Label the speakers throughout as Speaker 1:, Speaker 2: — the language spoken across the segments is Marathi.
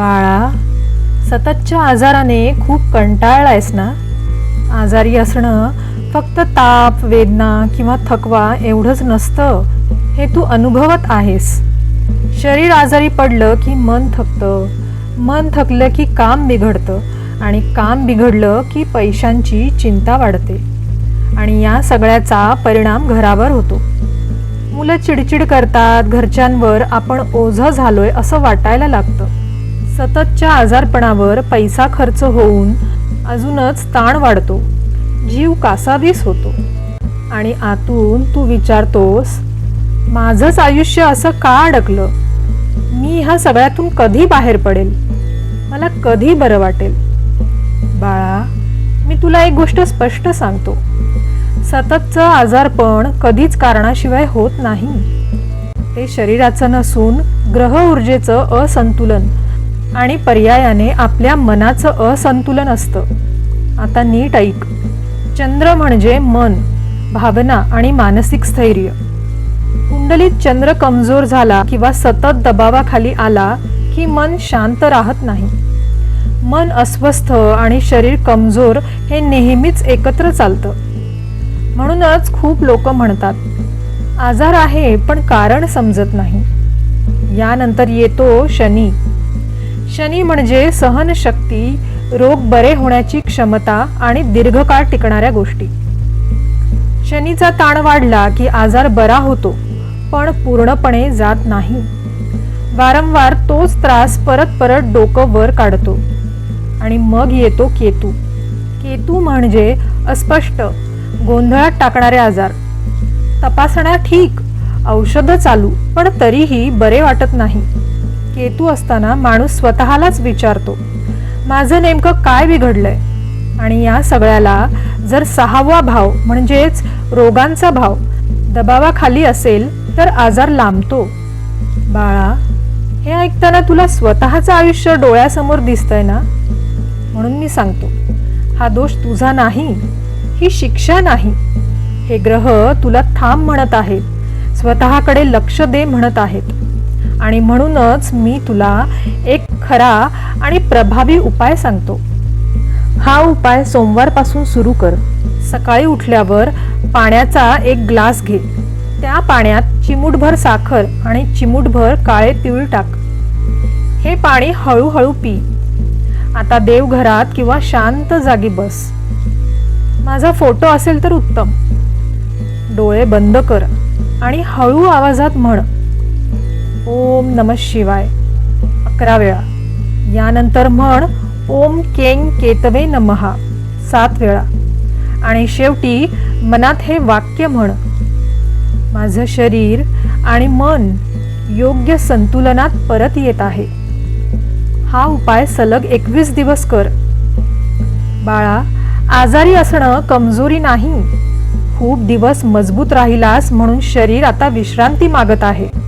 Speaker 1: बाळा सततच्या आजाराने खूप कंटाळलायस ना? आजारी असणं फक्त ताप वेदना किंवा थकवा एवढंच नसतं. हे तू अनुभवत आहेस. शरीर आजारी पडलं की मन थकतं. मन थकलं की काम बिघडतं आणि काम बिघडलं की पैशांची चिंता वाढते. आणि या सगळ्याचा परिणाम घरावर होतो. मुलं चिडचिड करतात घरच्यांवर आपण ओझं झालोय असं वाटायला लागतं. सततच्या आजारपणावर पैसा खर्च होऊन अजूनच ताण वाढतो. जीव कासावीस होतो. आणि आतून तू विचारतोस माझंच आयुष्य असं का अडकलं? मी ह्या सगळ्यातून कधी बाहेर पडेल? मला कधी बरं वाटेल? बाळा मी तुला एक गोष्ट स्पष्ट सांगतो. सततचं आजारपण कधीच कारणाशिवाय होत नाही. ते शरीराचं नसून ग्रह ऊर्जेचं असंतुलन आणि पर्यायाने आपल्या मनाचं असंतुलन असतं. आता नीट ऐक. चंद्र म्हणजे मन भावना आणि मानसिक स्थैर्य. कुंडलीत चंद्र कमजोर झाला किंवा सतत दबावाखाली आला की मन शांत राहत नाही. मन अस्वस्थ आणि शरीर कमजोर हे नेहमीच एकत्र चालतं. म्हणूनच खूप लोक म्हणतात आजार आहे पण कारण समजत नाही. यानंतर येतो शनी. शनी म्हणजे सहनशक्ती रोग बरे होण्याची क्षमता आणि दीर्घकाळ टिकणाऱ्या गोष्टी. शनीचा ताण वाढला की आजार बरा होतो पण पूर्णपणे जात नाही. वारंवार तोच त्रास परत परत डोकं वर काढतो. आणि मग येतो केतू. केतू म्हणजे अस्पष्ट गोंधळात टाकणारे आजार. तपासण्या ठीक औषधं चालू पण तरीही बरे वाटत नाही. केतू असताना माणूस स्वतःलाच विचारतो माझं नेमकं काय बिघडलंय? आणि या सगळ्याला जर सहावा भाव म्हणजेच रोगांचा भाव दबावाखाली असेल तर आजार लांबतो. बाळा हे ऐकताना तुला स्वतःचं आयुष्य डोळ्यासमोर दिसतंय ना? म्हणून मी सांगतो हा दोष तुझा नाही ही शिक्षा नाही. हे ग्रह तुला थांब म्हणत आहेत स्वतःकडे लक्ष दे म्हणत आहेत. आणि म्हणूनच मी तुला एक खरा आणि प्रभावी उपाय सांगतो. हा उपाय सोमवारपासून सुरू कर. सकाळी उठल्यावर पाण्याचा एक ग्लास घे. त्या पाण्यात चिमूटभर साखर आणि चिमूटभर काळे तीळ टाक. हे पाणी हळूहळू पी. आता देवघरात किंवा शांत जागी बस. माझा फोटो असेल तर उत्तम. डोळे बंद कर आणि हळू आवाजात म्हण. ओम नम शिवाय. अकरा वेळा. यानंतर म्हण ओम केंग केतवे नमहा सात वेळा. आणि शेवटी मनात हे वाक्य म्हण माझं शरीर आणि मन योग्य संतुलनात परत येत आहे. हा उपाय सलग एकवीस दिवस कर. बाळा आजारी असणं कमजोरी नाही. खूप दिवस मजबूत राहिलास म्हणून शरीर आता विश्रांती मागत आहे.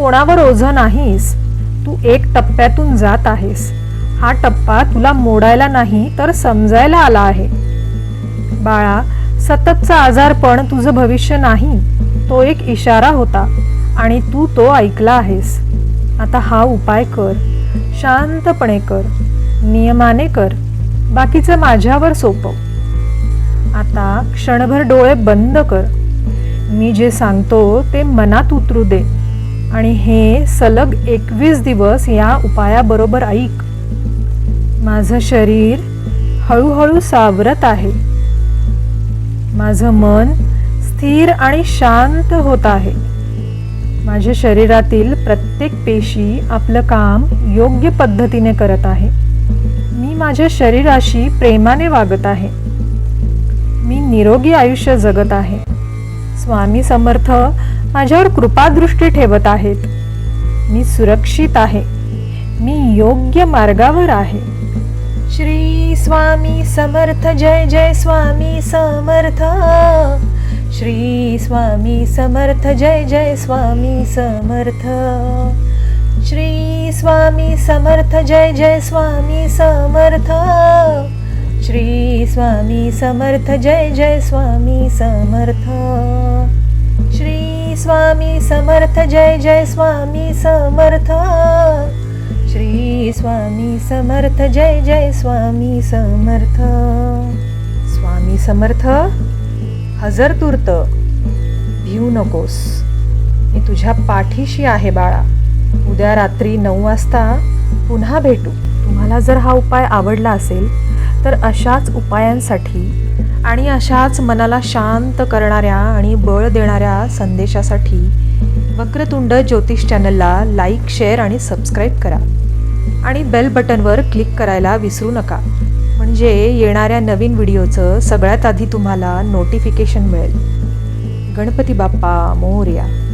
Speaker 1: कोणावर ओझं नाहीस तू एक टप्प्यातून जात आहेस. हा टप्पा तुला मोडायला नाही तर समजायला आला आहे. बाळा सततचा आजारपण तुझं भविष्य नाही तो एक इशारा होता आणि तू तो ऐकला आहेस. आता हा उपाय कर शांतपणे कर नियमाने कर बाकीचं माझ्यावर सोपव. आता क्षणभर डोळे बंद कर. मी जे सांगतो ते मनात उतरू दे. आणि हे सलग एकवीस दिवस या उपायाबरोबर ऐक. माझं शरीर हळूहळू सावरत आहे. माझं मन स्थिर आणि शांत होत आहे. माझ्या शरीरातील प्रत्येक पेशी आपलं काम योग्य पद्धतीने करत आहे. मी माझ्या शरीराशी प्रेमाने वागत आहे. मी निरोगी आयुष्य जगत आहे. स्वामी समर्थ माझ्यावर कृपादृष्टी ठेवत आहेत. मी सुरक्षित आहे. मी योग्य मार्गावर आहे. श्री स्वामी समर्थ जय जय स्वामी समर्थ. श्री स्वामी समर्थ जय जय स्वामी समर्थ. श्री स्वामी समर्थ जय जय स्वामी समर्थ. श्री स्वामी समर्थ जय जय स्वामी समर्थ. श्री स्वामी समर्थ जय जय स्वामी समर्थ. श्री स्वामी समर्थ जय जय स्वामी समर्थ. स्वामी समर्थ हजर तूर्त भिऊ नकोस. मी तुझ्या पाठीशी आहे बाळा. उद्या रात्री नऊ वाजता पुन्हा भेटू. तुम्हाला जर हा उपाय आवडला असेल तर अशाच उपायांसाठी आणि अशाच मनाला शांत करणाऱ्या आणि बळ देणाऱ्या संदेशासाठी वक्रतुंड ज्योतिष चॅनलला लाईक शेअर आणि सबस्क्राईब करा. आणि बेल बटनवर क्लिक करायला विसरू नका. म्हणजे येणाऱ्या नवीन व्हिडिओचं सगळ्यात आधी तुम्हाला नोटिफिकेशन मिळेल. गणपती बाप्पा मोर्या.